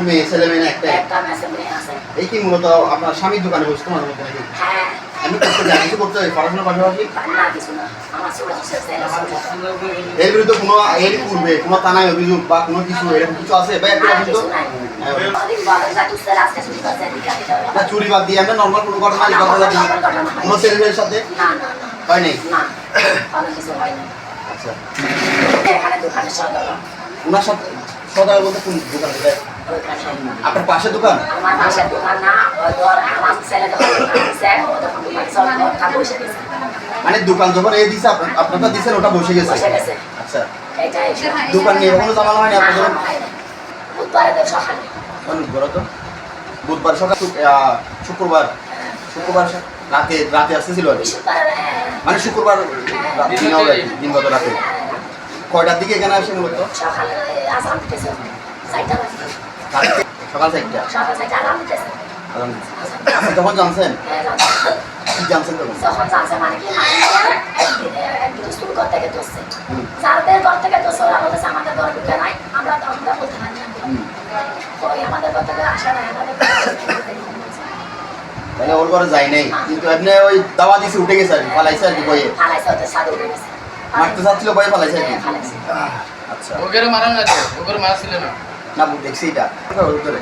মেয়ে ছেলে মেয়ে একটা এই কি মূলত আপনার স্বামীর দোকানে বসতো মাঝে মধ্যে নাকি? হ্যাঁ। আমি করতে জানি কিছু করতে হয় পড়াশোনার পাশাপাশি? এর বিরুদ্ধে কোনো এর পূর্বে কোনো থানায় অভিযোগ বা কোনো কিছু এরকম কিছু আছে বা একটা দিতে হবে না চুরি বাদ দিয়ে আমরা নর্মাল কোনো ঘটনা কোনো ছেলেদের সাথে? হয় নাই? হয় আচ্ছা। ওনার সাথে সদা বলতে কোন দোকান আপনার পাশে দোকান? আমার না আমার ছেলে মানে দোকান যখন এই দিছে আপনার আপনারটা দিছেন ওটা বসে গেছে? আচ্ছা। দোকান নিয়ে কোনো ঝামেলা হয়নি আপনাদের বুধবারে সকালে। তো? বুধবার সকাল শুক্রবার। শুক্রবার রাতে রাতে আসতেছিল আর মানে শুক্রবার দিনগত রাতে। কয়টার দিকে এখানে আসেন বলতো? সকালে সকাল চারটা। আপনি যখন জানছেন হ্যাঁ। কি জানছেন তখন? যখন জানছে মানে কি মানে একদিন স্কুল ঘর থেকে ধরছে যাদের ঘর থেকে ধরছে ওরা বলতেছে আমাদের ঘর ঢুকে নাই আমরা আমরা বলতে পারি না। হুম। ওই আমাদের ঘর থেকে আসে নাই আমাদের ঘর থেকে ঢুকে নাই। তাহলে ওর ঘরে যাই নাই। কিন্তু এমনি ওই দাওয়া দিছে উঠে গেছে আর কি পালাইছে আর কি বইয়ে। ওদের সাথে উঠে গেছে। মারতে চাচ্ছিল বইয়ে পালাইছে আর কি? হ্যাঁ, আচ্ছা। ওকে মারা না ওকে মারা ছিল না। না দেখছি এটা। উত্তরে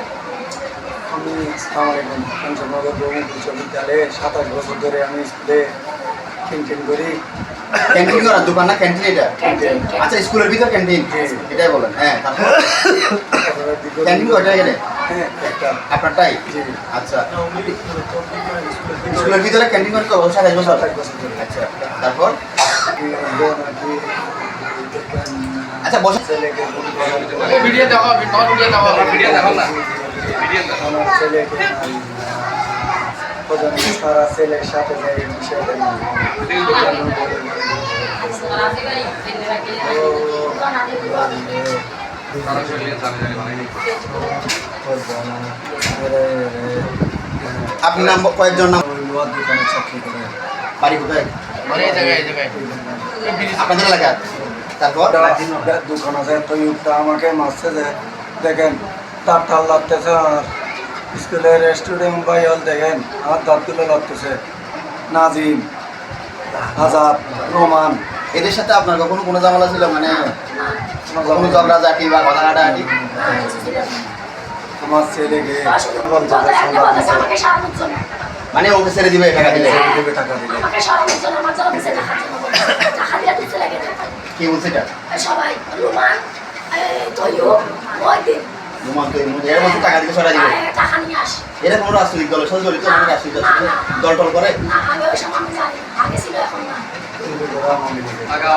আমি আমার পঞ্চনগর ব্রহ্ম বিশ্ববিদ্যালয়ে সাতাশ বছর ধরে আমি স্কুলে ক্যান্টিন করি। ক্যান্টিন করার দোকান না ক্যান্টিন এটা? আচ্ছা স্কুলের ভিতর ক্যান্টিন? এটাই বলেন হ্যাঁ ক্যান্টিন কয়টা এখানে? হ্যাঁ আপনারটাই? আচ্ছা। স্কুলের ভিতরে ক্যান্টিন করে সাতাশ বছর? আচ্ছা তারপর? আচ্ছা বসে। ভিডিও দেখো ভিডিও দেখো। ভিডিও দেখো না? ভিডিও দেখো। ছেলেকে সারা ছেলের সাথে যাই নাম কয়েকজন নাম? বাড়ি কোথায়? আপনাদের এলাকার তারপর দোকান আছে তো আমাকে মারছে যে দেখেন তার টাল লাগতেছে আর স্কুলের স্টুডেন্ট ভাই হল দেখেন আমার দাঁতগুলো লাগতেছে। নাজিম আজাদ রোমান। এদের সাথে আপনার কখনো কোনো ঝামেলা ছিল? মানে কোনো ঝগড়া ঝাঁটি বা কথা কাটাকাটি? আমার ছেলেকে মানে ওকে ছেড়ে দিবে টাকা দিলে? টাকা দিলে। কি বলছে এটা? সবাই রুমান তৈও ওই দিন রুমান তো এর মধ্যে এর মধ্যে টাকা দিলে সরা দিবে। টাকা নিয়ে আস। এটা কোনো রাজনৈতিক দলের সাথে জড়িত কোনো রাজনৈতিক দল টল করে? না আমি ওই সময় আমি জানি। আগে ছিল এখন না। আগে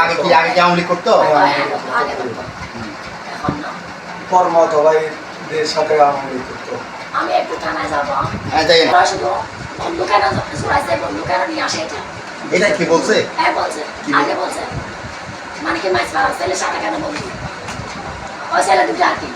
আগে কি আগে কি আওয়ামী লীগ করতো? করতো। কর্মত সাথে আমি করতো। আমি একটু থানায় যাব। হ্যাঁ যাই না শুধু বন্ধু কেন জোড়াইছে বন্ধু কেন নিয়ে আসে এটা। এটা কি বলছে? হ্যাঁ বলছে। আগে বলছে। মানে কি মাছ পাওয়া ছেলে সাঁতার কেন বলছি ওই ছেলে দুটো আর কি।